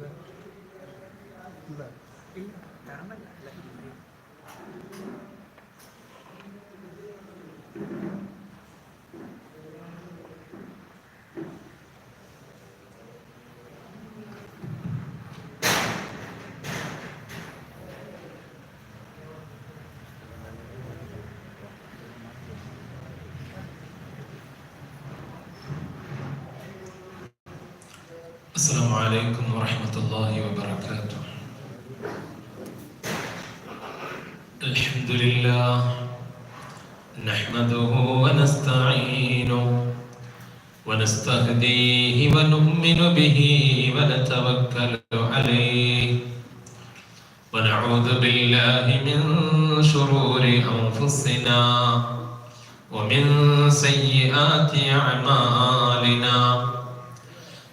Voilà. Voilà. عليكم ورحمة الله وبركاته. الحمد لله نحمده ونستعينه ونستهديه ونؤمن به ونتوكل عليه. ونعوذ بالله من شرور أنفسنا ومن سيئات أعمالنا.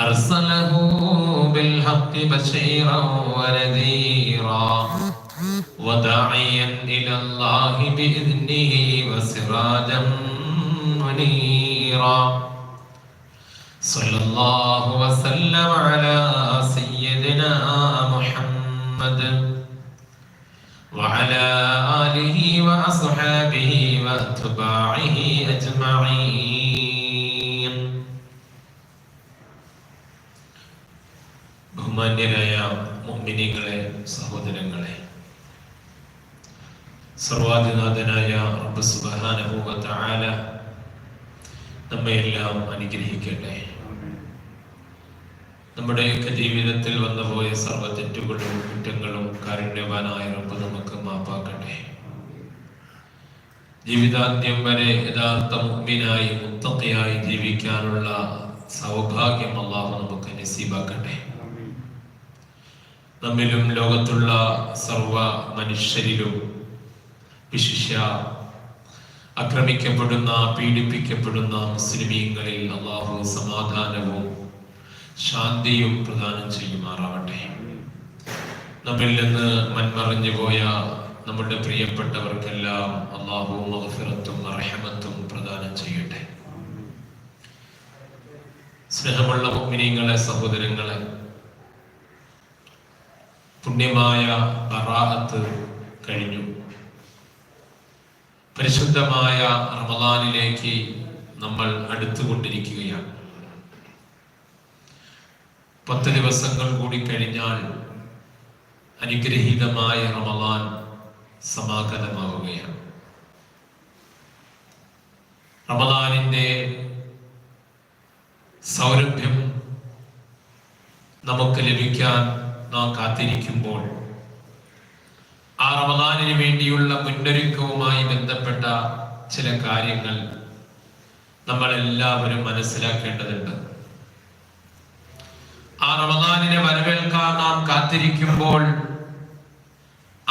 أرسله بالحق بشيرا ونذيرا وداعيا إلى الله بإذنه وسراجا منيرا. صلى الله وسلم على سيدنا محمد وعلى آله وأصحابه وأتباعه أجمعين. ബഹുമാന്യരായ മുഅ്മിനീങ്ങളെ സഹോദരങ്ങളെ. സർവാധിനാഥനായ തആല നമ്മയെല്ലാം അനുഗ്രഹിക്കട്ടെ. നമ്മുടെയൊക്കെ ജീവിതത്തിൽ വന്നുപോയ സർവ തെറ്റുകളും കുറ്റങ്ങളും കാരുണ്യവാനായ റബ്ബ് നമുക്ക് മാപ്പാക്കട്ടെ. ജീവിതാന്ത്യം വരെ യഥാർത്ഥ മുഗ്മിനായി മുത്തക്കയായി ജീവിക്കാനുള്ള സൗഭാഗ്യം അള്ളാഹു നമുക്ക് നസീബാക്കട്ടെ. നമ്മിലും ലോകത്തുള്ള സർവ മനുഷ്യരിലും വിശിഷ്യ ആക്രമിക്കപ്പെടുന്ന പീഡിപ്പിക്കപ്പെടുന്ന മുസ്ലിമീങ്ങളിൽ അള്ളാഹു സമാധാനവും ശാന്തിയും പ്രദാനം ചെയ്യുമാറാവട്ടെ. നമ്മിൽ നിന്ന് മൺമറിഞ്ഞു പോയ നമ്മുടെ പ്രിയപ്പെട്ടവർക്കെല്ലാം അള്ളാഹു മഹഫിറത്തും അർഹമത്തും പ്രദാനം ചെയ്യട്ടെ. സ്നേഹമുള്ള മുഗ്മിനീങ്ങളെ സഹോദരങ്ങളെ പുണ്യമായ അറാഹത്ത് കഴിഞ്ഞു. പരിശുദ്ധമായ റമദാനിലേക്ക് നമ്മൾ അടുത്തുകൊണ്ടിരിക്കുകയാണ്. പത്ത് ദിവസങ്ങൾ കൂടി കഴിഞ്ഞാൽ അനുഗ്രഹീതമായ റമദാൻ സമാഗതമാവുകയാണ്. റമദാനിന്റെ സൗരഭ്യം നമുക്ക് ലഭിക്കാൻ നാം കാത്തിരിക്കുമ്പോൾ ആ റമദാനിന് വേണ്ടിയുള്ള മുന്നൊരുക്കവുമായി ബന്ധപ്പെട്ട ചില കാര്യങ്ങൾ നമ്മൾ എല്ലാവരും മനസ്സിലാക്കേണ്ടതുണ്ട്. ആ റമദാനിനെ വരവേൽക്കാൻ നാം കാത്തിരിക്കുമ്പോൾ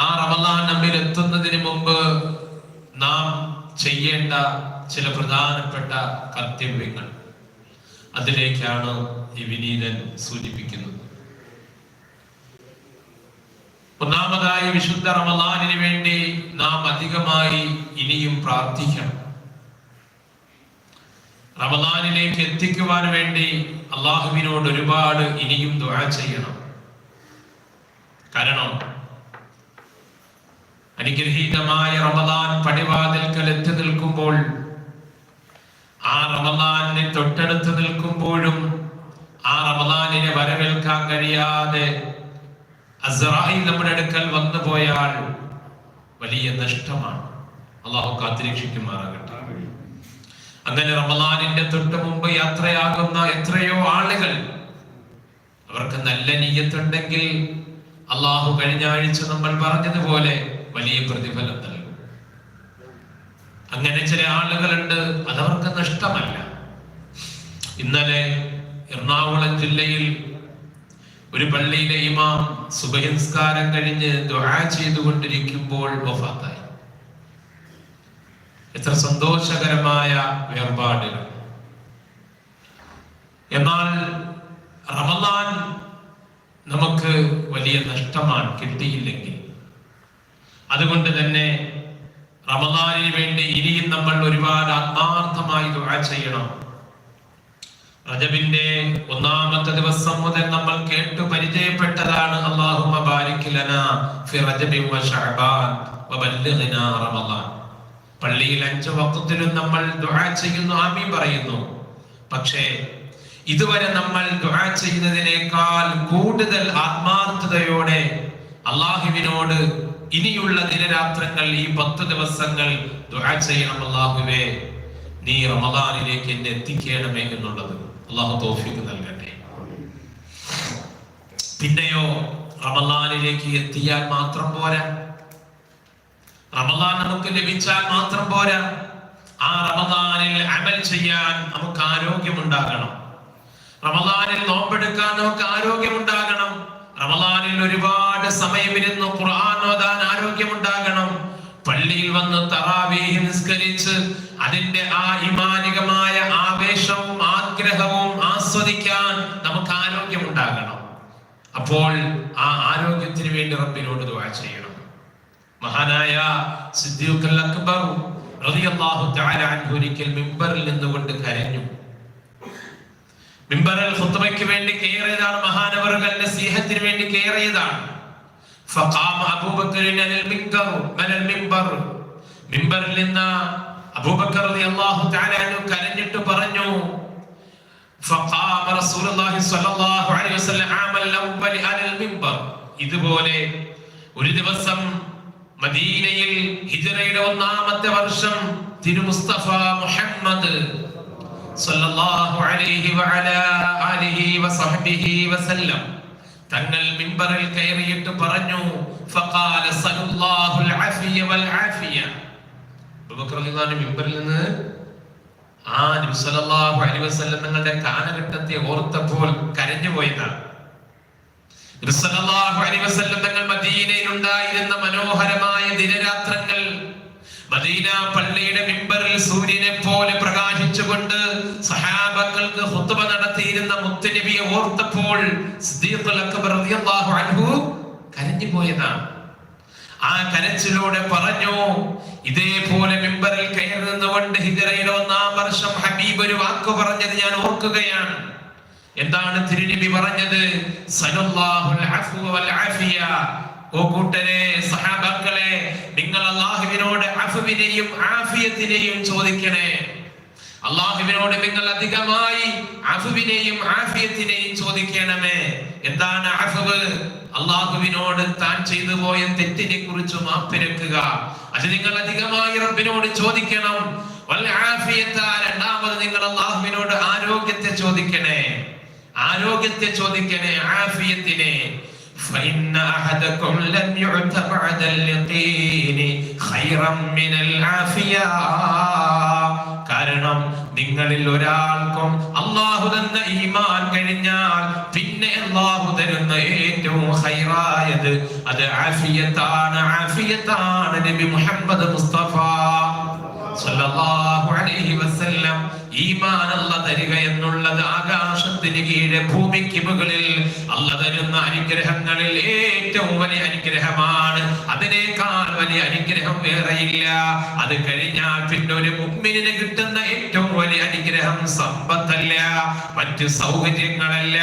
ആ റമദാൻ നമ്മിൽ എത്തുന്നതിന് മുമ്പ് നാം ചെയ്യേണ്ട ചില പ്രധാനപ്പെട്ട കർത്തവ്യങ്ങൾ അതിലേക്കാണ് ഈ വിനീതൻ സൂചിപ്പിക്കുന്നത്. ഒന്നാമതായി വിശുദ്ധ റമദാനിന് വേണ്ടി നാം അധികമായി ഇനിയും പ്രാർത്ഥിക്കണം. റമദാനിലേക്ക് എത്തിക്കുവാൻ വേണ്ടി അള്ളാഹുവിനോട് ഒരുപാട് ഇനിയും ദുആ ചെയ്യണം. കാരണം അനുഗ്രഹീതമായ റമദാൻ പടിവാതിൽക്കൽ എത്തി നിൽക്കുമ്പോൾ ആ റമദാനിനെ തൊട്ടടുത്ത് നിൽക്കുമ്പോഴും ആ റമദാനിനെ വരവേൽക്കാൻ കഴിയാതെ അസ്രായിൽ നമ്മുടെ അടുക്കൽ വന്നു പോയാൽ വലിയ നഷ്ടമാണ്. അള്ളാഹു കാത്തിരക്ഷിക്കുമാറാകട്ടെ. അങ്ങനെ റമദാനിന്റെ തൊട്ട് മുമ്പ് യാത്രയാകുന്ന എത്രയോ ആളുകൾ അവർക്ക് നല്ല നീയത്തുണ്ടെങ്കിൽ അള്ളാഹു കഴിഞ്ഞ ആഴ്ച നമ്മൾ പറഞ്ഞതുപോലെ വലിയ പ്രതിഫലം നൽകും. അങ്ങനെ ചില ആളുകളുണ്ട് അതവർക്ക് നഷ്ടമല്ല. ഇന്നലെ എറണാകുളം ജില്ലയിൽ ഒരു പള്ളിയിലെ ഇമാം സുബഹിംസ്കാരം കഴിഞ്ഞ് ദുആ ചെയ്തുകൊണ്ടിരിക്കുമ്പോൾ വഫാത്തായി. എത്ര സന്തോഷകരമായ വേർപാടുകൾ. എന്നാൽ റമദാൻ നമുക്ക് വലിയ നഷ്ടമാണ് കിട്ടിയില്ലെങ്കിൽ. അതുകൊണ്ട് തന്നെ റമദാനിന് വേണ്ടി ഇനിയും നമ്മൾ ഒരുപാട് ആത്മാർത്ഥമായി ദുആ ചെയ്യണം. റജബിന്റെ ഒന്നാമത്തെ ദിവസം മുതൽ നമ്മൾ കേട്ടു പരിചയപ്പെട്ടതാണ്. ഫി റജബി വ ശഅബാൻ വ പള്ളിയിൽ അഞ്ചു വക്തത്തിലും നമ്മൾ ദുആ ചെയ്യുന്നു ആമീൻ പറയുന്നു. പക്ഷേ ഇതുവരെ നമ്മൾ ദുആ ചെയ്യുന്നതിനേക്കാൾ കൂടുതൽ ആത്മാർത്ഥതയോടെ അള്ളാഹുവിനോട് ഇനിയുള്ള ദിനരാത്രങ്ങൾ ഈ പത്ത് ദിവസങ്ങൾ ദുആ ചെയ്യണം അള്ളാഹുവേ നീ റമദാനിലേക്ക് എന്നെ എത്തിക്കണമേ എന്നുള്ളത്. അള്ളാഹു തോഫിക്ക് നൽകട്ടെ. പിന്നെയോ റമലാനിലേക്ക് എത്തിയാൽ മാത്രം പോരാ. റമദാൻ നമുക്ക് ലഭിച്ചാൽ മാത്രം പോരാ. ആ റമദാനിൽ അമൽ ചെയ്യാൻ നമുക്ക് ആരോഗ്യമുണ്ടാകണം. റമദാനിൽ നോമ്പെടുക്കാൻ നമുക്ക് ആരോഗ്യമുണ്ടാകണം. റമദാനിൽ ഒരുപാട് സമയം ഇരുന്ന് ഖുർആൻ ഓതാൻ ആരോഗ്യമുണ്ടാകണം. പള്ളിയിൽ വന്ന് തറാവീഹ് നിസ്കരിച്ച് അതിന്റെ ആ ഇമാനികമായ ആവേശവും ആഗ്രഹവും ആസ്വദിക്കാൻ നമുക്ക് ആരോഗ്യം ഉണ്ടാകണം അപ്പോൾ ആ ആരോഗ്യത്തിന് വേണ്ടി റബ്ബിനോട് ദുആ ചെയ്യണം. മഹാനായ സിദ്ദീഖുൽ അക്ബർ റളിയല്ലാഹു തആല അൻഹു ഒരിക്കൽ മിമ്പറിൽ നിന്നുകൊണ്ട് കരഞ്ഞു. മിമ്പറിൽ ഖുത്ബയ്ക്ക് വേണ്ടി കയറിയതാണ് മഹാനവറുകൾ നസീഹത്തിന് വേണ്ടി കയറിയതാണ്. ഫഖാമ അബൂബക്കറിൻ അലൽ മിൻബർ മനൽ മിൻബർ മിമ്പറിൽ നിന്ന് അബൂബക്കർ റളിയല്ലാഹു തആല കരഞ്ഞിട്ട് പറഞ്ഞു ഫഖാമ الله സ്വല്ലല്ലാഹു അലൈഹി വസല്ലം ആമൽ അവ്വൽ على المنبر. ഇതുപോലെ ഒരു ദിവസം മദീനയിൽ ഹിജ്റയുടെ ഒന്നാമത്തെ വർഷം തിരു മുസ്തഫ മുഹമ്മദ് സല്ലല്ലാഹു അലൈഹി വഅലാ ആലിഹി വസഹ്ബിഹി വസല്ലം തങ്ങൾ മിമ്പറിൽ കയറിയിട്ട് പറഞ്ഞു ഫഖാല സല്ലല്ലാഹുൽ അഫിയ വൽ ആഫിയ. അബൂബക്കർ റളിയല്ലാഹു മിമ്പറിൽ നിന്ന് ആ നബി സല്ലല്ലാഹു അലൈഹി വസല്ലം തങ്ങളുടെ കാലഘട്ടത്തെ ഓർത്തപ്പോൾ കരഞ്ഞു പോയതാണ് നബി സല്ലല്ലാഹു അലൈഹി വസല്ലം തങ്ങൾ മദീനയിൽ ഉണ്ടായിരുന്ന മനോഹരമായ ദിനരാത്രങ്ങൾ മദീന പള്ളിയുടെ മിമ്പറിൽ സൂര്യനെ പോലെ പ്രകാശിച്ചുകൊണ്ട് സഹാബങ്ങൾക്ക് ഖുത്ബ നടത്തിയിരുന്ന മുത്തുനബിയെ ഓർത്തപ്പോൾ അൻഹു കരഞ്ഞു പോയതാണ് ആ കരച്ചിലൂടെ പറഞ്ഞു ഇതേപോലെ മിമ്പറിൽ കയറി നിന്നുകൊണ്ട് ഹിജറയിൽ ഒന്നാം വർഷം ഹബീബ് ഒരു വാക്ക് പറഞ്ഞത് ഞാൻ ഓർക്കുകയാണ്. എന്താണ് തിരുനബി പറഞ്ഞത്? ഓ കൂട്ടരെ സഹാബാക്കളെ നിങ്ങൾ അള്ളാഹുവിനോട് അഫുവിനെയും ആഫിയത്തിനെയും ചോദിക്കണേ. അള്ളാഹുവിനോട് നിങ്ങൾ അധികമായി അഫുവിനെയും ആഫിയത്തിനെയും ചോദിക്കണമേ. എന്താണ് അഫുവ് അള്ളാഹുവിനോട് താൻ ചെയ്തു പോയ തെറ്റിനെ കുറിച്ച് മാപ്പിരക്കുക അത് നിങ്ങൾ അധികമായി റബ്ബിനോട് ചോദിക്കണം. രണ്ടാമത് നിങ്ങൾ അള്ളാഹുവിനോട് ആരോഗ്യത്തെ ചോദിക്കണേ. ആരോഗ്യത്തെ ചോദിക്കണേ ആഫിയത്തിനെ. فإن أحدكم لن يعت بعد اليقين خيرا من العافية കാരണം നിങ്ങളിൽ ഒരാൾക്കും അള്ളാഹു തന്ന ഈമാൻ കഴിഞ്ഞാൽ പിന്നെ അള്ളാഹു തരുന്ന ഏറ്റവും ഹൈറായത് അത് ആഫിയത്താണ് ആഫിയത്താണ് നബി മുഹമ്മദ് മുസ്തഫ സല്ലല്ലാഹു അലൈഹി വസല്ലം ഈമാൻ അല്ല തരിക എന്നുള്ളത് ആകാശത്തിന് കീഴെ ഭൂമിക്ക് മുകളിൽ അല്ല തരുന്ന അനുഗ്രഹങ്ങളിൽ ഏറ്റവും വലിയ അനുഗ്രഹമാണ്. അതിനേക്കാൾ വലിയ അനുഗ്രഹം വേറെയില്ല. അത് കഴിഞ്ഞാൽ പിന്നെ ഒരു മുമ്മിന് കിട്ടുന്ന ഏറ്റവും വലിയ അനുഗ്രഹം സമ്പത്തല്ല. മറ്റു സൗകര്യങ്ങളല്ല.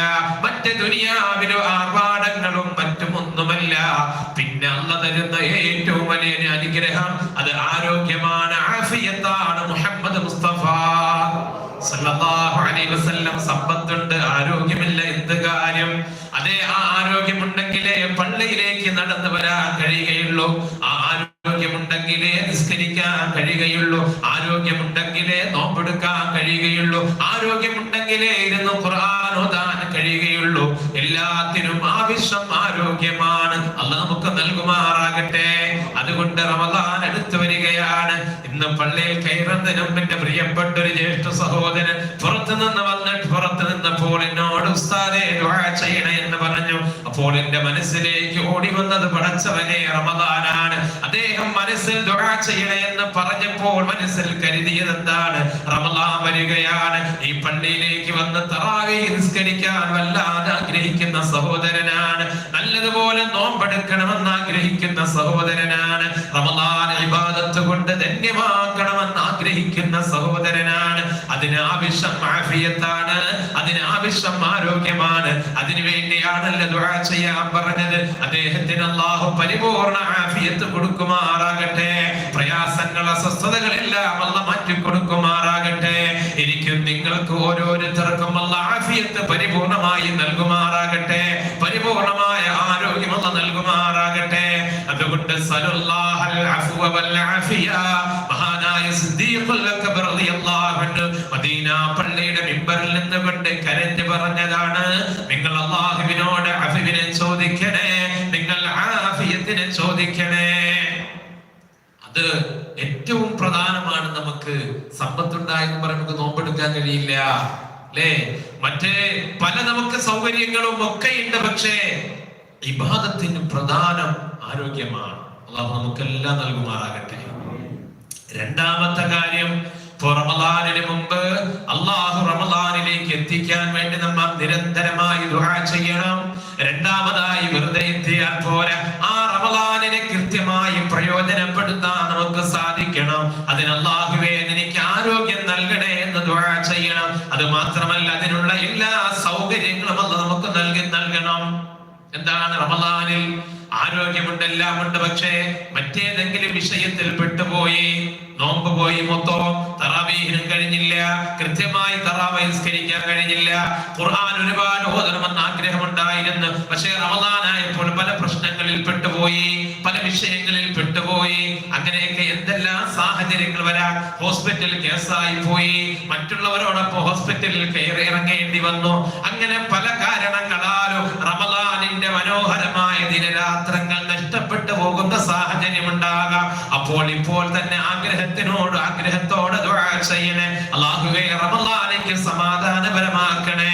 മറ്റ് ദുനിയാവിലോ ആർഭാടങ്ങളും മറ്റും ഒന്നുമല്ല പിന്നെ അല്ല ഏറ്റവും വലിയ അനുഗ്രഹം അത് ആരോഗ്യമാണ്. ആഫിയത്താണ്. മുഹമ്മദ് മുസ്തഫ സല്ലല്ലാഹു അലൈഹി വസല്ലം സമ്പത്തുണ്ട് ആരോഗ്യമില്ല എന്ത് കാര്യം. അതേ ആ ആരോഗ്യമുണ്ടെങ്കിലേ പള്ളിയിലേക്ക് നടന്നു വരാൻ കഴിയുകയുള്ളൂ. ആ ആരോഗ്യമുണ്ടെങ്കിലേ നിസ്കരിക്കാൻ കഴിയുകയുള്ളൂ. ആരോഗ്യമുണ്ടെങ്കിലേ നോമ്പെടുക്കാൻ കഴിയുകയുള്ളൂ. ആരോഗ്യമുണ്ടെങ്കിലേ ഇരുന്ന് ഖുർആൻ ഓതാൻ കഴിയുകയുള്ളൂ. എല്ലാത്തിനും ആവശ്യം ആരോഗ്യമാണ്. അല്ല നമുക്ക് നൽകുമാറാകട്ടെ. അതുകൊണ്ട് റമദാൻ എടുത്തു വരികയാണ്. ഇന്ന് പള്ളിയിൽ കയറുന്നതിന് എന്റെ പ്രിയപ്പെട്ട ഒരു ജ്യേഷ്ഠ സഹോദരൻ പുറത്തു നിന്ന് വന്നിട്ട് പുറത്തു നിന്നപ്പോൾ എന്നോട് ഉസ്താദെ ചെയ്യണേ എന്ന് പറഞ്ഞു. അപ്പോൾ എന്റെ മനസ്സിലേക്ക് ഓടി വന്നത് പടച്ചവനെ റമദാനാണ്. അദ്ദേഹം മനസ്സിൽ ദുആ ചെയ്യണേ എന്ന് പറഞ്ഞപ്പോൾ മനസ്സിൽ കരുതിയത് എന്താണ് റമദാൻ വരികയാണ് ഈ പള്ളിയിലേക്ക് വന്ന് തറാവി നിസ്കരിക്കാൻ വല്ലാതെ ആഗ്രഹിക്കുന്ന സഹോദരനാണ്. നല്ലതുപോലെ നോമ്പെടുക്കണമെന്ന് ആഗ്രഹിക്കുന്ന സഹോദരനാണ്. റമദാൻ ഇബാദത്ത് കൊണ്ട് ധന്യമാക്കണമെന്ന് ആഗ്രഹിക്കുന്ന സഹോദരനാണ്. അതിന് ആവശ്യം ആഫിയത്താണ്. അതിന് ആവശ്യം ആരോഗ്യമാണ്. അതിനു വേണ്ടിയാണല്ലോ ദുആ ചെയ്യാൻ പറഞ്ഞത്. അദ്ദേഹത്തിന് അള്ളാഹു പരിപൂർണ ആഫിയത്ത് കൊടുക്കുമാറാകട്ടെ. പ്രയാസങ്ങൾ അസ്വസ്ഥതകളെല്ലാം അല്ല മാറ്റി കൊടുക്കുമാറാകട്ടെ എനിക്കും നിങ്ങൾക്ക് ഓരോരുത്തർക്കും ആഫിയത്ത് പരിപൂർണമായി നൽകുമാറാകട്ടെ പരിപൂർണമായ ആരോഗ്യം അല്ല നൽകുമാറാകട്ടെ. അതുകൊണ്ട് മഹാനായ മദീന പള്ളിയുടെ മിമ്പറിൽ നിന്നുകൊണ്ട് കരഞ്ഞു പറഞ്ഞതാണ് നിങ്ങൾ അള്ളാഹുവിനോട് അഫിവിനെ ചോദിക്കണേ നിങ്ങൾ ആഫിയത്തിനെ ചോദിക്കണേ. അത് ഏറ്റവും പ്രധാനമാണ് നമുക്ക് സമ്പത്തുണ്ടായെന്ന് പറയുമ്പോൾ നമുക്ക് നോമ്പെടുക്കാൻ കഴിയില്ല. അല്ലേ? മറ്റേ പല നമുക്ക് സൗകര്യങ്ങളും ഒക്കെ ഉണ്ട് പക്ഷേ ഇബാദത്തിന് പ്രധാനം ആരോഗ്യമാണ്. അള്ളാഹു നമുക്കെല്ലാം നൽകുമാറാകട്ടെ. രണ്ടാമത്തെ കാര്യം റമദാനിന് മുമ്പ് അള്ളാഹു റമദാനിലേക്ക് എത്തിക്കാൻ വേണ്ടി നമ്മൾ നിരന്തരമായി ദുആ ചെയ്യണം. രണ്ടാമതായി വെറുതെ എത്തിയാൽ പോരാ? ആ റമദാനിനെ കൃത്യമായി പ്രയോജനപ്പെടുത്താൻ നമുക്ക് സാധിക്കണം അതിന് അള്ളാഹുവേ എനിക്ക് ആരോഗ്യം നൽകണേ എന്ന് ദുആ ചെയ്യണം അത് മാത്രമല്ല അതിനുള്ള എല്ലാ സൗകര്യങ്ങളും അല്ല നമുക്ക് നൽകി നൽകണം എന്താണ് റമദാനിൽ ആരോഗ്യമുണ്ട് എല്ലാം ഉണ്ട്. പക്ഷേ മറ്റേതെങ്കിലും വിഷയത്തിൽ പെട്ടുപോയി നോമ്പ് പോയി മൊത്തം തറാവീഹിനും കഴിഞ്ഞില്ല കൃത്യമായി തറാവഹിസ്കരിക്കാൻ കഴിഞ്ഞില്ല. ഖുർആൻ ഒരുപാട് ഓതണമെന്ന് ആഗ്രഹമുണ്ടായിരുന്നു. പക്ഷേ റമദാനായപ്പോൾ പല പ്രശ്നങ്ങളിൽ പെട്ടുപോയി പല വിഷയങ്ങളിൽ പെട്ടുപോയി. അങ്ങനെയൊക്കെ എന്തെല്ലാം സാഹചര്യങ്ങൾ വരാം ഹോസ്പിറ്റൽ കേസായി പോയി. മറ്റുള്ളവരോടൊപ്പം ഹോസ്പിറ്റലിൽ കയറി ഇറങ്ങേണ്ടി വന്നു. അങ്ങനെ പല മനോഹരമായ ദിനരാത്രങ്ങൾ നഷ്ടപ്പെട്ടു പോകുന്ന സാഹചര്യം ഉണ്ടാകാം അപ്പോൾ ഇപ്പോൾ തന്നെ ആഗ്രഹത്തിനോട് ആഗ്രഹത്തോട് ചെയ്യണേ. അള്ളാഹുവേ റമദാനിക്ക് സമാധാനപരമാക്കണേ.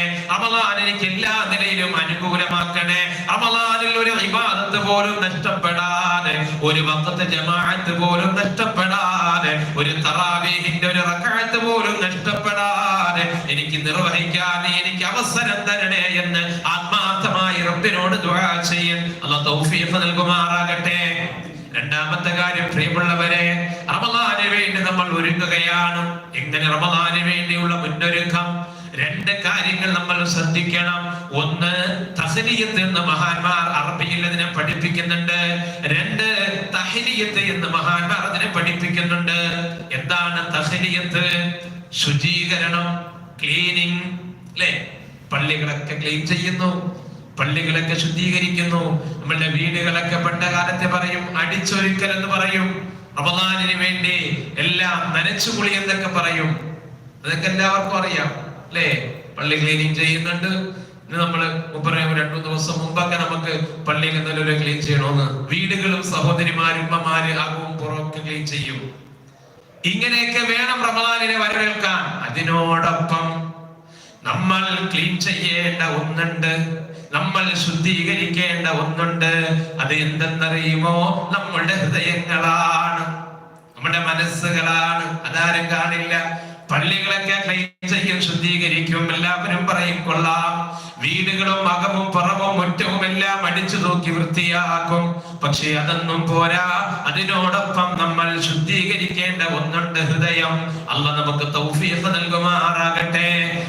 എനിക്ക് എല്ലാ നിലയിലും അനുകൂലമാക്കണേ. റമലാനിൽ ഒരു വിവാദത്ത് പോലും നഷ്ടപ്പെടാതെ ഒരു വക്കത്ത് ജമാഅത്ത് പോലും നഷ്ടപ്പെടാതെ ഒരു തറാവീഹിന്റെ ഒരു റക്അത്ത് പോലും നഷ്ടപ്പെടാതെ എനിക്ക് നിർവഹിക്കാൻ എനിക്ക് അവസരം തരണേ എന്ന് ആത്മാർത്ഥമായി റബ്ബിനോട് ദുആ ചെയ്യ. അല്ലാഹ് തൗഫീഖ് നൽകുമാറാകട്ടെ. രണ്ടാമത്തെ കാര്യം പ്രിയമുള്ളവരെ റമദാന് വേണ്ടി നമ്മൾ ഒരുങ്ങുകയാണ്. എങ്ങനെ റമദാന് വേണ്ടിയുള്ള മുന്നൊരുക്കം? രണ്ട് കാര്യങ്ങൾ നമ്മൾ ശ്രദ്ധിക്കണം. ഒന്ന് തഹ്ലിയത്ത് എന്ന് മഹാന്മാർ അറബിയിൽ അതിനെ പഠിപ്പിക്കുന്നുണ്ട്. രണ്ട് തഹലിയത്ത് എന്ന് മഹാന്മാർ അതിനെ പഠിപ്പിക്കുന്നുണ്ട്. എന്താണ് തഹലിയത്ത് ശുചീകരണം ക്ലീനിങ് അല്ലേ പള്ളികളൊക്കെ ക്ലീൻ ചെയ്യുന്നു. പള്ളികളൊക്കെ ശുദ്ധീകരിക്കുന്നു. നമ്മളുടെ വീടുകളൊക്കെ പണ്ട കാലത്തെ പറയും അടിച്ചൊരുക്കൽ എന്ന് പറയും. റമദാനിന് വേണ്ടി എല്ലാം നനച്ചുകുളി എന്നൊക്കെ പറയും. അതൊക്കെ എല്ലാവർക്കും അറിയാം അല്ലേ? പള്ളി ക്ലീനിങ് ചെയ്യുന്നുണ്ട്. നമ്മൾ മുപ്പറയും രണ്ടു ദിവസം മുമ്പൊക്കെ നമുക്ക് പള്ളിയിൽ നല്ലൊരു ക്ലീൻ ചെയ്യണമെന്ന് വീടുകളും സഹോദരിമാരും ഉമ്മമാര് ആകും പുറമൊക്കെ ക്ലീൻ ചെയ്യും. ഇങ്ങനെയൊക്കെ വേണം റമദാനിനെ വരവേൽക്കാൻ. അതിനോടൊപ്പം നമ്മൾ ക്ലീൻ ചെയ്യേണ്ട ഒന്നുണ്ട്. നമ്മൾ ശുദ്ധീകരിക്കേണ്ട ഒന്നുണ്ട്. അത് എന്തെന്നറിയുമോ? നമ്മളുടെ ഹൃദയങ്ങളാണ്. നമ്മുടെ മനസ്സുകളാണ്. അതാരും കാണില്ല. പള്ളികളൊക്കെ ക്ലീൻ ചെയ്യും ശുദ്ധീകരിക്കും. എല്ലാവരും പറയും കൊള്ളാം. വീടുകളും അകവും പുറവും മുറ്റവും അടിച്ചു തൂക്കി വൃത്തിയാക്കും. പക്ഷേ അതൊന്നും പോരാ. അതിനോടൊപ്പം നമ്മൾ ശുദ്ധീകരിക്കേണ്ട ഒന്നുണ്ട് ഹൃദയം. അല്ല നമുക്ക് തൗഫീഖ് നൽകുമാറാകട്ടെ.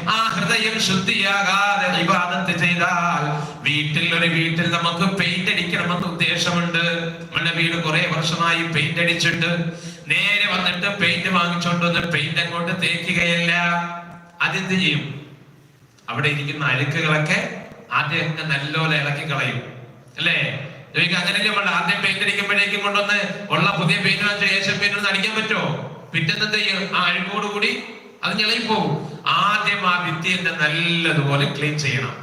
ആ ഹൃദയം ശുദ്ധിയാകാതെ വിവാദത്ത് ചെയ്താൽ വീട്ടിൽ ഒരു വീട്ടിൽ നമുക്ക് പെയിന്റ് അടിക്കണമെന്ന് ഉദ്ദേശമുണ്ട്. നമ്മുടെ വീട് കുറെ വർഷമായി പെയിന്റ് അടിച്ചിട്ട് നേരെ വന്നിട്ട് പെയിന്റ് വാങ്ങിച്ചോണ്ട് വന്ന് പെയിന്റ് അങ്ങോട്ട് തേക്കുകയല്ല. അതെന്ത് ചെയ്യും? അവിടെ ഇരിക്കുന്ന അഴുക്കുകളൊക്കെ ആദ്യം നല്ലോലെ ഇളക്കി കളയും. അല്ലേ? അങ്ങനെയല്ലേ നമ്മൾ ആദ്യം പെയിന്റ് അടിക്കുമ്പോഴേക്കും കൊണ്ടുവന്ന് ഉള്ള പുതിയ പെയിന്റ് വാങ്ങിച്ച ഏഷ്യൻ പെയിന്റ് ഒന്ന് അടിക്കാൻ പറ്റുമോ? ചെയ്യും ആ അഴുക്കോട് കൂടി അത് ഞെളിപ്പോവും ആദ്യം ആ ഭിത്തിയെ നല്ലതുപോലെ ക്ലീൻ ചെയ്യണം.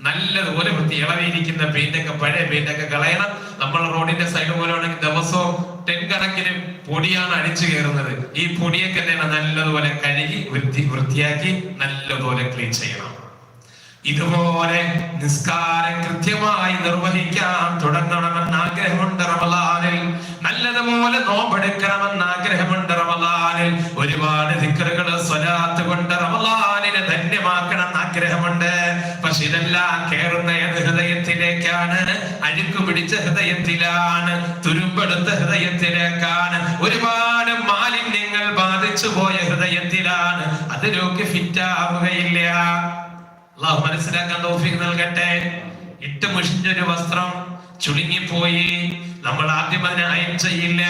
നല്ലതുപോലെ വൃത്തി ഇളവിയിരിക്കുന്ന പെയിന്റൊക്കെ പഴയ പെയിന്റൊക്കെ കളയണം. നമ്മൾ റോഡിന്റെ സൈഡ് പോലെ ആണെങ്കിൽ ദിവസവും ടെൻ കണക്കിന് പൊടിയാണ് അടിച്ചു കയറുന്നത്. ഈ പൊടിയൊക്കെ തന്നെ നല്ലതുപോലെ കഴുകി വൃത്തി വൃത്തിയാക്കി നല്ലതുപോലെ ക്ലീൻ ചെയ്യണം. ഇതുപോലെ നിസ്കാരം കൃത്യമായി നിർവഹിക്കാൻ തുടങ്ങണമെന്ന് ആഗ്രഹമുണ്ട് റമലാനിൽ നല്ലതുപോലെ നോമ്പെടുക്കണമെന്ന് ആഗ്രഹമുണ്ട് റമലാനിൽ ഒരുപാട് ദിക്കറുകൾ സ്വലാത്ത് കൊണ്ട് റമലാനിനെ ധന്യമാക്കണം എന്ന് ആഗ്രഹമുണ്ട്. പക്ഷെ ഇതെല്ലാം കേറുന്ന ഏത് ഹൃദയത്തിലേക്കാണ്? അഴുക്ക് പിടിച്ച ഹൃദയത്തിലാണ് തുരുമ്പെടുത്ത ഹൃദയത്തിലേക്കാണ് ഒരുപാട് മാലിന്യങ്ങൾ ബാധിച്ചു പോയ ഹൃദയത്തിലാണ്. അത് ഫിറ്റ് ആവുകയില്ല. അള്ളാഹു മനസ്സിലാക്കാൻ തോഫിക്ക് നൽകട്ടെ. ഇട്ട് മുഷിഞ്ഞൊരു വസ്ത്രം ചുളുങ്ങിപ്പോയി. നമ്മൾ ആദ്യം അതിനെ അയൻ ചെയ്യില്ല.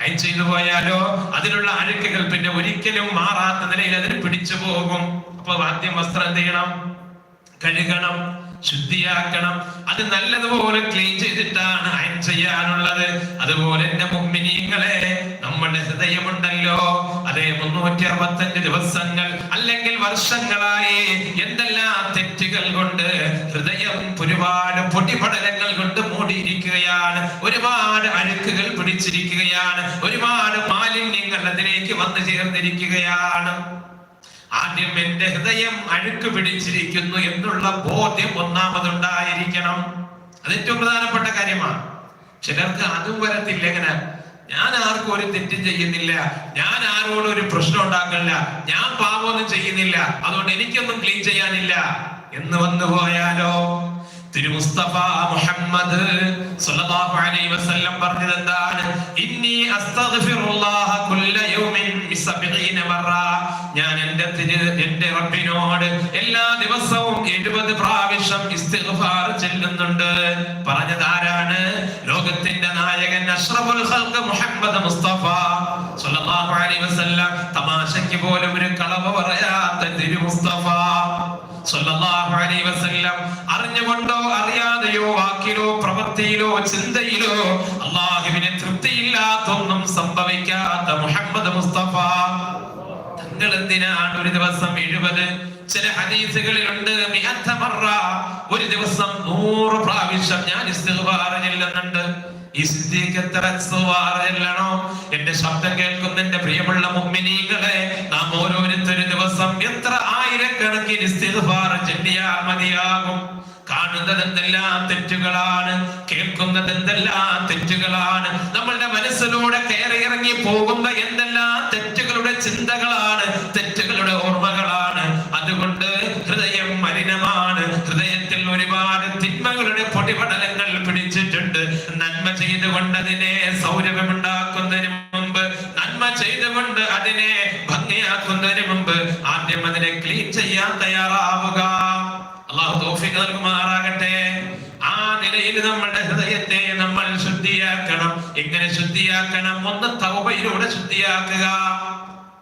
അയൻ ചെയ്തു പോയാലോ അതിലുള്ള അഴുക്കുകൾ പിന്നെ ഒരിക്കലും മാറാത്ത നിലയിൽ അതിന് പിടിച്ചു പോകും. അപ്പൊ ആദ്യം വസ്ത്രം എന്ത് ചെയ്യണം? കഴുകണം ശുദ്ധിയാക്കണം. അത് നല്ലതുപോലെ ക്ലീൻ ചെയ്തിട്ടാണ് അയൻ ചെയ്യാനുള്ളത്. അതുപോലെ എന്റെ മുമ്പിനീങ്ങളെ നമ്മുടെ ഹൃദയമുണ്ടല്ലോ. അതേ മുന്നൂറ്റി അറുപത്തഞ്ച് ദിവസങ്ങൾ അല്ലെങ്കിൽ വർഷങ്ങളായി എന്തെല്ലാം തെറ്റുകൾ കൊണ്ട് ഹൃദയം ഒരുപാട് പൊടിപടലങ്ങൾ കൊണ്ട് മൂടിയിരിക്കുകയാണ്. ഒരുപാട് അഴുക്കുകൾ പിടിച്ചിരിക്കുകയാണ്. ഒരുപാട് മാലിന്യങ്ങൾ അതിലേക്ക് വന്നു ചേർന്നിരിക്കുകയാണ്. ആദ്യം എന്റെ ഹൃദയം അഴുക്ക് പിടിച്ചിരിക്കുന്നു എന്നുള്ള ബോധ്യം ഒന്നാമതുണ്ടായിരിക്കണം. അത് ഏറ്റവും പ്രധാനപ്പെട്ട കാര്യമാണ്. ചിലർക്ക് അതും വരത്തില്ല എങ്ങനെ ഞാൻ ആർക്കും ഒരു തെറ്റും ചെയ്യുന്നില്ല. ഞാൻ ആരോടും ഒരു പ്രശ്നം ഉണ്ടാക്കില്ല ഞാൻ പാപമൊന്നും ചെയ്യുന്നില്ല. അതുകൊണ്ട് എനിക്കൊന്നും ക്ലീൻ ചെയ്യാനില്ല. എന്ന് വന്നു പോയാലോ തിരു മുസ്തഫ മുഹമ്മദ് സ്വല്ലല്ലാഹു അലൈഹി വസല്ലം പറഞ്ഞത് എന്താണ് ഇന്നി അസ്തഗ്ഫിറുല്ലാഹ കുല്ല യൗമിൻ ബിസബ്ഈന മറ. ഞാൻ എന്റെ എന്റെ റബ്ബിനോട് എല്ലാ ദിവസവും 70 പ്രാവശ്യം ഇസ്തിഗ്ഫാർ ചെല്ലുന്നുണ്ട്. പറഞ്ഞത് ആരാണ് ലോകത്തിന്റെ നായകൻ അഷ്റഫുൽ ഖൽഖ് മുഹമ്മദ് മുസ്തഫ സ്വല്ലല്ലാഹു അലൈഹി വസല്ലം. തമാശയ്ക്ക് പോലും ഒരു കളവ് പറയാത്ത തിരു മുസ്തഫ സ്വല്ലല്ലാഹു അലൈഹി വസല്ലം. അറിഞ്ഞുകൊണ്ടോ അറിയാതെയോ വാക്കിലോ പ്രവൃത്തിയിലോ ചിന്തയിലോ അള്ളാഹുവിനെ തൃപ്തിയില്ലാത്തൊന്നും സംഭവിക്കാത്ത മുഹമ്മദ് മുസ്തഫ. തങ്ങൾ എന്തിനാണ് ഒരു ദിവസം എഴുപത്? ചില ഹദീസുകളിലുണ്ട് ഒരു ദിവസം നൂറ് പ്രാവശ്യം ഞാൻ ചെല്ലുന്നുണ്ട് എന്റെ ശബ്ദം കേൾക്കുന്ന എന്റെ പ്രിയമുള്ള മുഅ്മിനീങ്ങളെ നാം ഓരോരുത്തരും ദിവസം എത്ര ആയിരക്കണക്കിന് ചെല്ലിയാൽ മതിയാകും. കാണുന്നത് എന്തെല്ലാം തെറ്റുകളാണ് കേൾക്കുന്നത് എന്തെല്ലാം തെറ്റുകളാണ് നമ്മളുടെ മനസ്സിലൂടെ കയറി ഇറങ്ങി പോകുന്ന എന്തെല്ലാം ഒന്ന് തൗബയിലൂടെ ശുദ്ധിയാക്കുക.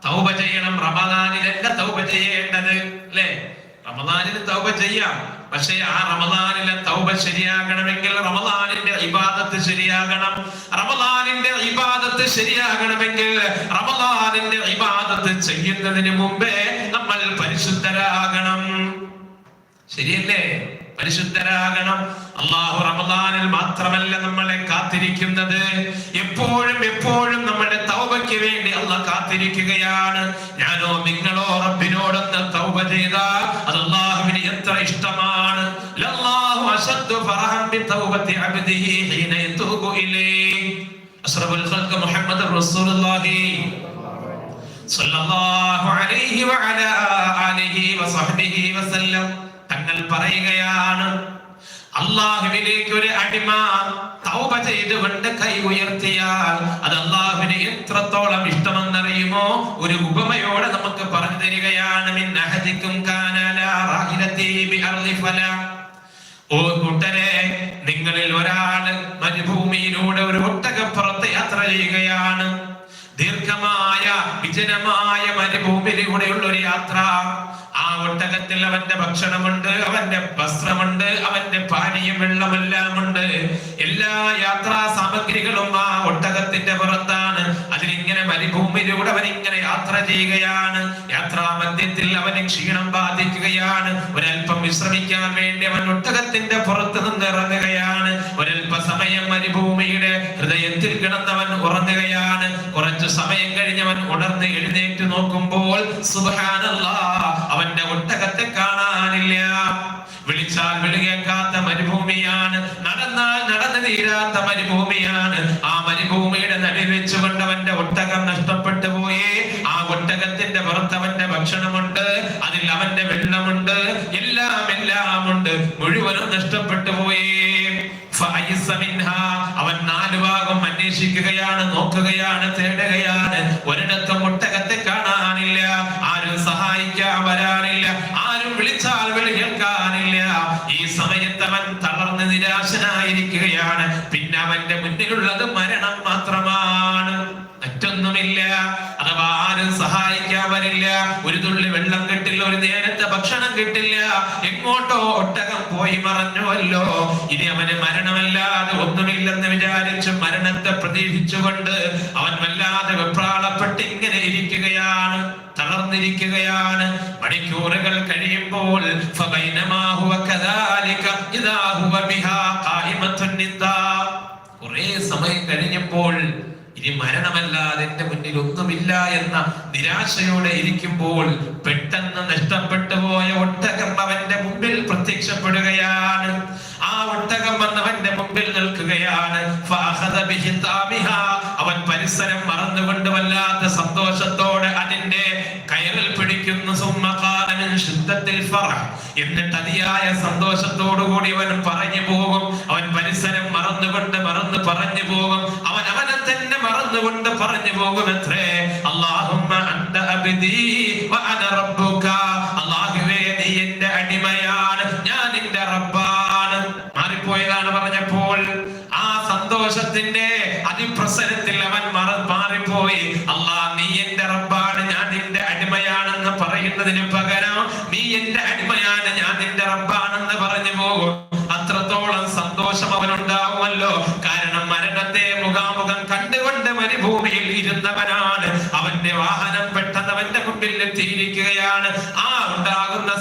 തൗബ ചെയ്യണം. റമദാനിലല്ല തൗബ ചെയ്യേണ്ടത് അല്ലേ? റമദാനിൽ തൗബ ചെയ്യാം. പക്ഷേ ആ റമദാനിലെ തൗബ ശരിയാകണമെങ്കിൽ റമദാനിന്റെ ഇബാദത്ത് ശരിയാകണം. റമദാനിന്റെ ഇബാദത്ത് ശരിയാകണമെങ്കിൽ റമദാനിന്റെ ഇബാദത്ത് ചെയ്യുന്നതിന് മുമ്പേ നമ്മൾ പരിശുദ്ധരാകണം. ശരിയല്ലേ? പരിശുദ്ധരാകണം. അള്ളാഹു റമദാനിൽ മാത്രമല്ല നമ്മളെ കാത്തിരിക്കുന്നത്. എപ്പോഴും എപ്പോഴും നമ്മുടെ തൗബയ്ക്ക് വേണ്ടി അള്ളാഹ് കാത്തിരിക്കുകയാണ്. ഞാനോ നിങ്ങളോ റബ്ബിനോടൊന്ന് തൗബ ചെയ്താൽ അത് അള്ളാഹുവിന് എത്ര ഇഷ്ടമാണ്. മുഹമ്മദ് റസൂലുള്ളാഹി സ്വല്ലല്ലാഹു അലൈഹി വഅലാ ആലിഹി വസഹ്ബിഹി വസല്ലം. തങ്ങൾ പറയുകയാണ് അള്ളാഹുവിലേക്ക് ഒരു അടിമ തൗബ ചെയ്തുകൊണ്ട് കൈ ഉയർത്തിയാൽ അത് അള്ളാഹുവിന് എത്രത്തോളം ഇഷ്ടമെന്നറിയുമോ ഒരു ഉപമയോടെ നമുക്ക് പറഞ്ഞു തരികയാണ് ഓ കൂട്ടരെ നിങ്ങളിൽ ഒരാൾ മരുഭൂമിയിലൂടെ ഒരു ഒട്ടകപ്പുറത്ത് യാത്ര ചെയ്യുകയാണ്. ദീർഘമായ വിജനമായ മരുഭൂമിയിലൂടെയുള്ള ഒരു യാത്ര ആ ഒട്ടകത്തിൽ അവന്റെ ഭക്ഷണമുണ്ട് അവന്റെ വസ്ത്രമുണ്ട് അവന്റെ പാനീയം വെള്ളമെല്ലാം ഉണ്ട് എല്ലാ യാത്രാ സാമഗ്രികളും ആ ഒട്ടകത്തിന്റെ പുറത്താണ്. അതിലിങ്ങനെ മരുഭൂമിയിലൂടെ അവൻ ഇങ്ങനെ യാത്ര ചെയ്യുകയാണ്. യാത്രാ മധ്യത്തിൽ അവന് ക്ഷീണം ബാധിക്കുകയാണ്. ഒരല്പം വിശ്രമിക്കാൻ വേണ്ടി അവൻ ഒട്ടകത്തിന്റെ പുറത്ത് നിന്ന് ഇറങ്ങുകയാണ്. ഒരല്പ സമയം മരുഭൂമിയുടെ ഹൃദയത്തിൽ കിടന്നവൻ ഉറങ്ങുകയാണ്. കുറച്ചു സമയം കഴിഞ്ഞവൻ ഉണർന്ന് എഴുന്നേറ്റ് നോക്കുമ്പോൾ അവന്റെ ഒട്ടകത്തെ കാണാനില്ല. വിളിച്ചാൽ വിളിയേക്കാത്ത മരുഭൂമിയാണ് നടന്നാൽ നടന്നു തീരാത്ത മരുഭൂമിയാണ്. ആ മരുഭൂമിയുടെ നടി വെച്ചുകൊണ്ട് അവന്റെ ഒട്ടകം നഷ്ടപ്പെട്ടു പോയി. ആ ഒട്ടകത്തിന്റെ പുറത്ത് അവന്റെ ഭക്ഷണമുണ്ട് അതിൽ അവന്റെ വെള്ളമുണ്ട് എല്ലാം എല്ലാം ഉണ്ട്. മുഴുവനും നഷ്ടപ്പെട്ടു പോയി. അവൻ നാല് ഭാഗം അന്വേഷിക്കുകയാണ് നോക്കുകയാണ് തേടുകയാണ്. ഒരിടത്തും കൊണ്ടോ ഒട്ടകം പോയി മറഞ്ഞുവല്ലോ ഇനി അവന് മരണമല്ലാതെ ഒന്നുമില്ലെന്ന് വിചാരിച്ച് മരണത്തെ പ്രതീക്ഷിച്ചുകൊണ്ട് അവൻ വല്ലാതെ വെപ്രാളപ്പെട്ട് ഇങ്ങനെ ഇരിക്കുകയാണ് തളർന്നിരിക്കുകയാണ്. മണിക്കൂറുകൾ കഴിയുമ്പോൾ കുറെ സമയം കഴിഞ്ഞപ്പോൾ ഇനി മരണമല്ലാതെ എന്റെ മുന്നിൽ ഒന്നുമില്ല എന്ന നിരാശയോടെ ഇരിക്കുമ്പോൾ പെട്ടെന്ന് നഷ്ടപ്പെട്ടു പോയ ഒട്ടകം അവന്റെ മുമ്പിൽ പ്രത്യക്ഷപ്പെടുകയാണ്. ആ ഒട്ടകം വന്നവന്റെ മുമ്പിൽ നിൽക്കുകയാണ്. അവൻ പരിസരം മറന്നുകൊണ്ട് വല്ലാത്ത സന്തോഷത്തോടെ അതിന്റെ കയറിൽ പിടിക്കുന്നു. എന്നിട്ട് അതിയായ സന്തോഷത്തോടു കൂടി അവൻ പറഞ്ഞു പോകും. അവൻ പരിസരം മറന്നുകൊണ്ട് മറന്ന് പറഞ്ഞു പോകും. അവൻ അവനെ തന്നെ മറന്നുകൊണ്ട് പറഞ്ഞു പോകുമത്രേ? അല്ലാഹുമ്മ അന്ത അബ്ദി വ അന റബ്ബുക. അല്ലാഹുവേ നീ എന്റെ അടിമയാണ്. ഞാൻ നിന്റെ റബ്ബാണ്. മാറിപ്പോയതാണ് പറഞ്ഞപ്പോൾ ആ സന്തോഷത്തിന്റെ അതിപ്രസരത്തിൽ അവൻ മറ മാറിപ്പോയി. അല്ലാ നീ എന്റെ റബ്ബാണ് ഞാൻ നിന്റെ അടിമയാണെന്ന് പറയുന്നതിന് പകരം നീ എന്റെ അടിമയാണ് ഞാൻ നിന്റെ റബ്ബാണെന്ന് പറഞ്ഞു പോകും അത്രത്തോളം സന്തോഷം അവനുണ്ടാവുമല്ലോ കാരണം മരണത്തെ മുഖാമുഖം കണ്ടുകൊണ്ട് മരുഭൂമിയിൽ ഇരുന്നവനാണ് അവന്റെ വാഹനം പെട്ടെന്ന് അവന്റെ മുമ്പിൽ എത്തിയിരിക്കുകയാണ് ആ ഉണ്ടാകുന്ന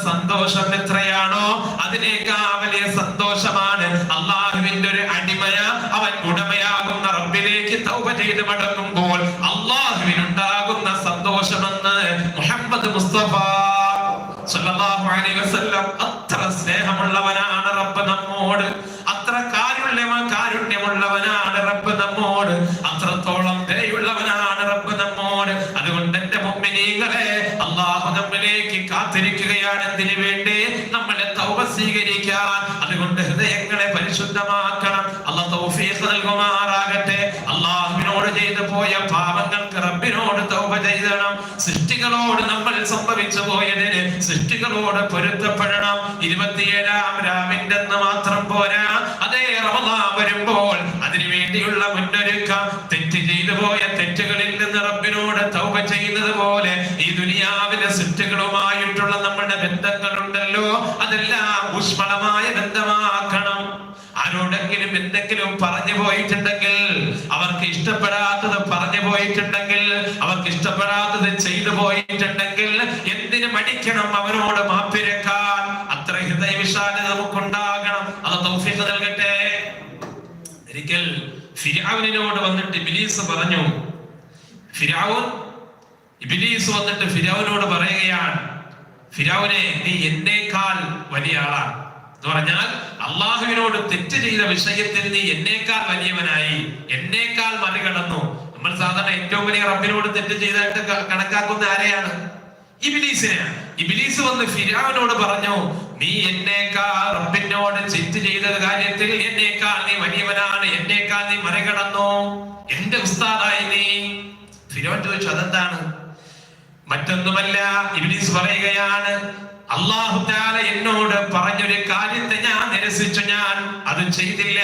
സന്തോഷം എത്രയാണോ അതിനേക്കാൾ വലിയ സന്തോഷമാണ്. അള്ളാഹുവിന്റെ ഒരു അടിമയ അവൻ ഉടമയാകുന്ന റബ്ബിലേക്ക് തൗപ ചെയ്ത് മടങ്ങുമ്പോൾ ദുനിയാവിലെ സിറ്റുകളുമായിട്ടുള്ള നമ്മുടെ ബന്ധങ്ങളുണ്ടല്ലോ. അതെല്ലാം ഊഷ്മളമായ ബന്ധമാക്കണം. ആരോടെങ്കിലും എന്തെങ്കിലും പറഞ്ഞു പോയിട്ടുണ്ടെങ്കിൽ അവർക്ക് ഇഷ്ടപ്പെടാത്തത് പറഞ്ഞു പോയിട്ടുണ്ടെങ്കിൽ അവർക്ക് ഇഷ്ടപ്പെടാത്തത് ചെയ്തു പോയിട്ടുണ്ടെങ്കിൽ എന്തിനു മടിക്കണം അവരോട് മാപ്പിരക്കാൻ? അത്ര ഹൃദയവിശാലത നമുക്കുണ്ടാകണം. അത് തൗഫീഖ് നൽകട്ടെ. ഒരിക്കൽ ഫിരാവിനോട് വന്നിട്ട് ബിലീസ് പറഞ്ഞു ഫിരാവുൻ ഇബിലീസ് വന്നിട്ട് ഫിരാവിനോട് പറയുകയാണ് ഫിരാവിനെ നീ എന്നേക്കാൾ വലിയ ആളാണ്. എന്ന് പറഞ്ഞാൽ അള്ളാഹുവിനോട് തെറ്റ് ചെയ്ത വിഷയത്തിൽ നീ എന്നേക്കാൾ വലിയവനായി എന്നേക്കാൾ മറികടന്നു. നമ്മൾ സാധാരണ ഏറ്റവും വലിയ റബ്ബിനോട് തെറ്റ് ചെയ്തായിട്ട് കണക്കാക്കുന്ന ആരെയാണ്? ഇബിലീസിനെയാണ്. ഇബിലീസ് വന്ന് ഫിരാവിനോട് പറഞ്ഞു നീ എന്നേക്കാൾ റബ്ബിനോട് തെറ്റ് ചെയ്ത കാര്യത്തിൽ എന്നേക്കാൾ നീ വലിയവനാണ് എന്നേക്കാൾ നീ മറികടന്നു. എന്റെ ഉസ്താദായി നീ. ഫിരോൻ ചോദിച്ചു അതെന്താണ്? മറ്റൊന്നുമല്ല ഇബ്ലീസ് പറയുകയാണ് അള്ളാഹു താല എന്നോട് പറഞ്ഞൊരു കാര്യത്തെ ഞാൻ നിരസിച്ചു. ഞാൻ അത് ചെയ്തില്ല.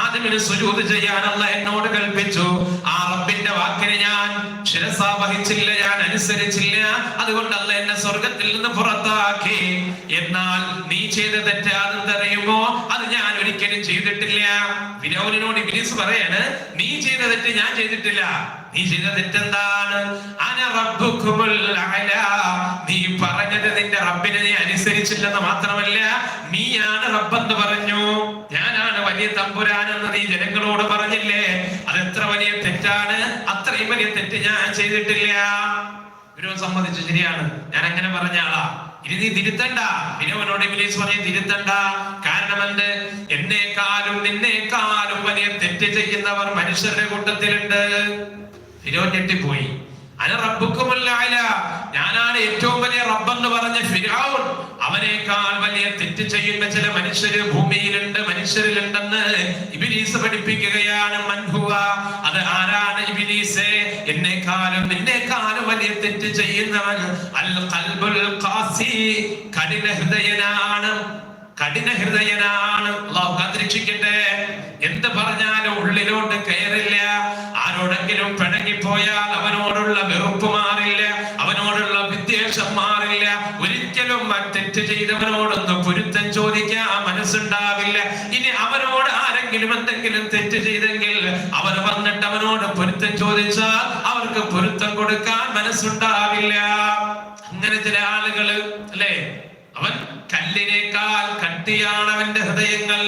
ആദ്യമിന് സുജൂത് ചെയ്യാൻ അല്ല എന്നോട് കൽപ്പിച്ചു. ആ റബ്ബിന്റെ വാക്കിനെ ഞാൻ ശിരസാവഹിച്ചില്ല വഹിച്ചില്ല ഞാൻ അനുസരിച്ചില്ല. അതുകൊണ്ട് അല്ല എന്നെ സ്വർഗത്തിൽ നിന്ന് പുറത്താക്കി. എന്നാൽ നീ ചെയ്ത തെറ്റ് അതെന്തറിയുമോ അത് ഞാൻ ഒരിക്കലും ചെയ്തിട്ടില്ല. ഫിരൗനിനോട് ഇബ്ലീസ് പറയാണ് നീ ചെയ്ത തെറ്റ് ഞാൻ ചെയ്തിട്ടില്ല. നീ ചെയ്ത തെറ്റെന്താണ്. നീ പറഞ്ഞത് നിന്റെ റബ്ബിനെ നീ അനുസരിച്ചില്ലെന്ന് മാത്രമല്ല നീയാണ് റബ്ബെന്ന് പറഞ്ഞു. ഞാനാണ് വലിയ തമ്പുരാനെന്ന് നീ ജനങ്ങളോട് പറഞ്ഞില്ലേ? അതെത്ര വലിയ തെറ്റാണ്? അത്രയും വലിയ തെറ്റ് ഞാൻ ചെയ്തിട്ടില്ല. ഗുരു സമ്മതിച്ചു ശരിയാണ്. ഞാൻ അങ്ങനെ പറഞ്ഞ ആളാ. ഇനി നീ തിരുത്തണ്ട. വിനോനോട് ഇംഗ്ലീഷ് പറഞ്ഞ് തിരുത്തണ്ട. കാരണം എന്ത് എന്നെക്കാളും നിന്നേക്കാളും വലിയ തെറ്റ് ചെയ്യുന്നവർ മനുഷ്യരുടെ കൂട്ടത്തിലുണ്ട്. ഫിരോ പോയി. അന റബ്ബുക്കുമല്ല ഞാനാണ് ഏറ്റവും വലിയ റബ്ബെന്ന് പറഞ്ഞ ഫിരൗൻ അവനേക്കാൾ വലിയ തെറ്റ് ചെയ്യുന്ന ചില മനുഷ്യര് ഭൂമിയിലുണ്ട് മനുഷ്യരിലുണ്ടെന്ന് ഇബിലീസ് പഠിപ്പിക്കുകയാണ് മൻഹുവ. അത് ആരാണ് ഇബിലീസ്? എന്നെക്കാളും നിന്നെക്കാളും വലിയ തെറ്റ് ചെയ്യുന്നവൻ അൽ ഖൽബുൽ ഖാസി. കഠിന ഹൃദയനാണ് കഠിന ഹൃദയനാണ്. അള്ളാഹു എന്ത് പറഞ്ഞാലും ഉള്ളിലോട്ട് കയറില്ല. ആരോടെങ്കിലും പിണങ്ങിപ്പോയാൽ അവനോടുള്ള വെറുപ്പ് മാറില്ല അവനോടുള്ള വിദ്വേഷം മാറില്ല. ഒരിക്കലും തെറ്റ് ചെയ്തവനോടൊന്നും പൊരുത്തം ചോദിക്കാൻ മനസ്സുണ്ടാവില്ല. ഇനി അവനോട് ആരെങ്കിലും എന്തെങ്കിലും തെറ്റ് ചെയ്തെങ്കിൽ അവർ വന്നിട്ട് അവനോട് പൊരുത്തം ചോദിച്ചാൽ അവർക്ക് പൊരുത്തം കൊടുക്കാൻ മനസ്സുണ്ടാവില്ല. അങ്ങനെ ചില ആളുകൾ അല്ലേ? അവൻ കല്ലിനേക്കാൾ കട്ടിയാണ് അവന്റെ ഹൃദയങ്ങൾ.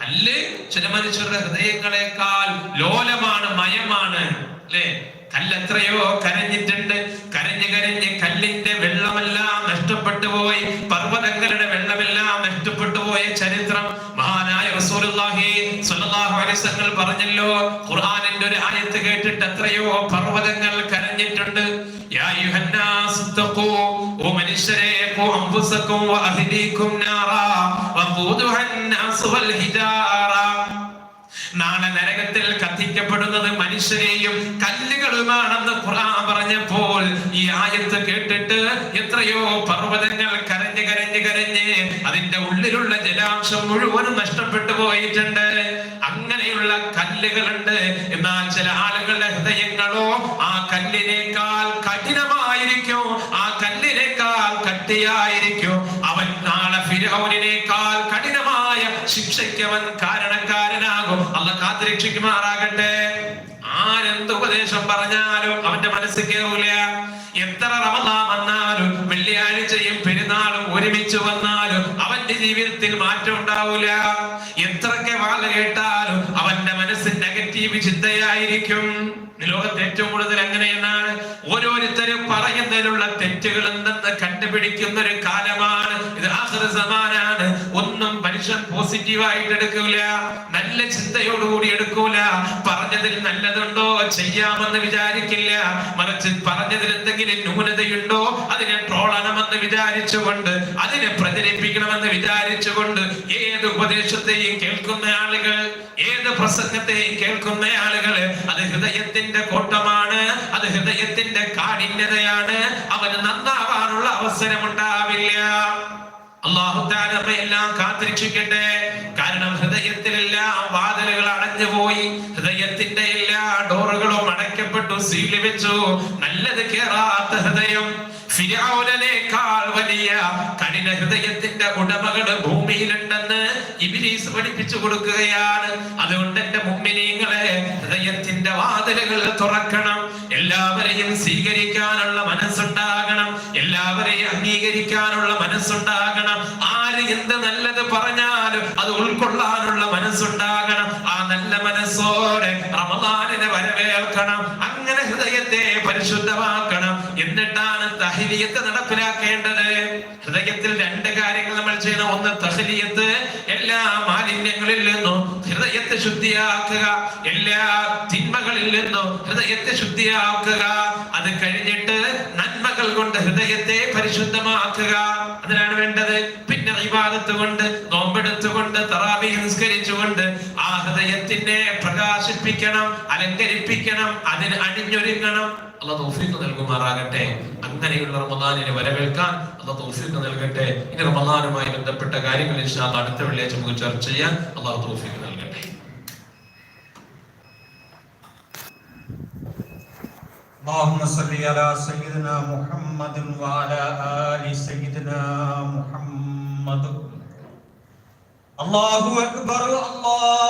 കല്ല് ചില മനുഷ്യരുടെ ഹൃദയങ്ങളെക്കാൾ ലോലമാണ് മയമാണ്. അല്ലേ? കല്ലെത്രയോ കരഞ്ഞിട്ടുണ്ട്. കരഞ്ഞ് കരഞ്ഞ് കല്ലിന്റെ വെള്ളമെല്ലാം നഷ്ടപ്പെട്ടു പോയി. പർവതങ്ങളുടെ വെള്ളമെല്ലാം നഷ്ടപ്പെട്ടു പോയ ചരിത്രം മഹാനായ റസൂലുള്ളാഹി സ്വല്ലല്ലാഹു അലൈഹി വസല്ലം പറഞ്ഞല്ലോ ഖുർആനിന്റെ ഒരു ആയത്ത് കേട്ടിട്ട് എത്രയോ പർവതങ്ങൾ കരഞ്ഞിട്ടുണ്ട്. യാ യുഹന്നാസ് തഖൂ ഓ മനുഷ്യരെ ഖൂ അൻഫുസകും വഅഹ്ലീകും നാറാ വൽ ഹിജാറാ. നാളെ നരകത്തിൽ കത്തിക്കപ്പെടുന്നത് മനുഷ്യരെയും കല്ലുകളുമാണെന്ന് ഖുർആൻ പറഞ്ഞപ്പോൾ ഈ ആയത്ത് കേട്ടിട്ട് എത്രയോ പർവതങ്ങൾ കരഞ്ഞ് കരഞ്ഞ് കരഞ്ഞ് അതിന്റെ ഉള്ളിലുള്ള ജലാംശം മുഴുവനും നഷ്ടപ്പെട്ടു പോയിട്ടുണ്ട്. അങ്ങനെയുള്ള കല്ലുകളുണ്ട്. എന്നാൽ ചില ആളുകളുടെ ഹൃദയങ്ങളോ ആ കല്ലിനേക്കാൾ പറഞ്ഞാലും അവന്റെ മനസ്സിൽ കയറൂല എത്ര റമദാൻ വന്നാലും വെള്ളിയാഴ്ചയും പെരുന്നാളും ഒരുമിച്ച് വന്നാലും അവന്റെ ജീവിതത്തിൽ മാറ്റം ഉണ്ടാവൂല. എത്രയൊക്കെ വാള കേട്ടാലും അവന്റെ മനസ്സ് നെഗറ്റീവ് ചിന്തയായിരിക്കും. ലോകത്ത് ഏറ്റവും കൂടുതൽ അങ്ങനെയെന്നാണ് ഓരോരുത്തരും പറയുന്നതിലുള്ള തെറ്റുകൾ എന്തെന്ന് കണ്ടുപിടിക്കുന്ന ഒരു കാലമാണ്. ഇത് ആഹ്റ സമാനാണ്. ഒന്നും മനുഷ്യൻ പോസിറ്റീവായിട്ട് എടുക്കൂല നല്ല ചിന്തയോടുകൂടി എടുക്കൂല. പറഞ്ഞതിൽ നല്ലതുണ്ടോ? ചെയ്യാമെന്ന് വിചാരിക്കില്ല. മറിച്ച് പറഞ്ഞതിൽ എന്തെങ്കിലും ന്യൂനതയുണ്ടോ? അതിനെ ട്രോളണമെന്ന് വിചാരിച്ചുകൊണ്ട് അതിനെ പ്രചരിപ്പിക്കണമെന്ന് വിചാരിച്ചുകൊണ്ട് ഏത് ഉപദേശത്തെയും കേൾക്കുന്ന ആളുകൾ ഏത് പ്രസംഗത്തെയും കേൾക്കുന്ന ആളുകൾ അത് ഹൃദയത്തിന്റെ കോട്ടമാണ് അത് ഹൃദയത്തിന്റെ കാഠിന്യതയാണ്. അവന് നന്നാവാനുള്ള അവസരമുണ്ടാവില്ല. അള്ളാഹു താല എല്ലാം കാത്തിരക്ഷിക്കട്ടെ. കാരണം ഹൃദയത്തിലെല്ലാം വാതിലുകൾ അടഞ്ഞുപോയി. ഹൃദയത്തിന്റെ എല്ലാ ഡോറുകളും അടയ്ക്കപ്പെട്ടു സീൽ വെച്ചു. നല്ലത് കേറാത്ത ഹൃദയം. ഫിരൗനേക്കാൾ വലിയ കഠിന ഹൃദയത്തിന്റെ ഉടമകൾ ഭൂമിയിലുണ്ടെന്ന് ഇബിലീസ് പഠിപ്പിച്ചു കൊടുക്കുകയാണ്. അതുകൊണ്ട് എന്റെ മുമ്പിനീങ്ങളെ ഹൃദയത്തിന്റെ വാതിലുകൾ തുറക്കണം. എല്ലാവരെയും സ്വീകരിക്കാനുള്ള മനസ്സുണ്ടാകണം. എല്ലാവരെയും അംഗീകരിക്കാനുള്ള മനസ്സുണ്ടാകണം. ആര് എന്ത് നല്ലത് പറഞ്ഞാലും അത് ഉൾക്കൊള്ളാനുള്ള മനസ്സുണ്ടാകണം. ആ നല്ല മനസ്സോടെ റമദാനിനെ വരവേൽക്കണം. അങ്ങനെ ഹൃദയത്തെ പരിശുദ്ധമാക്കണം. എന്നിട്ടാണ് തഹിലിയത്ത് നടപ്പിലാക്കേണ്ടത്. ഹൃദയത്തിൽ രണ്ട് കാര്യങ്ങൾ നമ്മൾ ചെയ്യണം. ഒന്ന് തഹലിയത്ത് എല്ലാ മാലിന്യങ്ങളിൽ നിന്നും ഹൃദയത്തെ ശുദ്ധിയാക്കുക. എല്ലാ തിന്മകളിൽ നിന്നും ഹൃദയത്തെ ശുദ്ധിയാക്കുക. അത് കഴിഞ്ഞിട്ട് നന്മകൾ കൊണ്ട് ഹൃദയത്തെ പരിശുദ്ധമാക്കുക. അതിനാണ് വേണ്ടത്. പിന്നെ ഇബാദത്ത് കൊണ്ട് നോമ്പെടുത്തുകൊണ്ട് തറാവി നിസ്കരിച്ചുകൊണ്ട് ആ ഹൃദയത്തിനെ പ്രകാശിപ്പിക്കണം അലങ്കരിപ്പിക്കണം അതിന് അണിഞ്ഞൊരുങ്ങണം അല്ല തൗഫീഖ് നൽകുമാറാകട്ടെ. അങ്ങനെയുള്ള റമദാനിനെ വരവേൽക്കാൻ അല്ല തൗഫീഖ് നൽകട്ടെ. ഇനി റമദാനുമായി ബന്ധപ്പെട്ട കാര്യങ്ങൾ ഇൻഷാ അടുത്ത വെള്ളിയാഴ്ച നമുക്ക് ചർച്ച ചെയ്യാൻ അള്ളാഹു തൗഫീഖ് اللهم صل على سيدنا محمد وعلى آل سيدنا محمد الله أكبر الله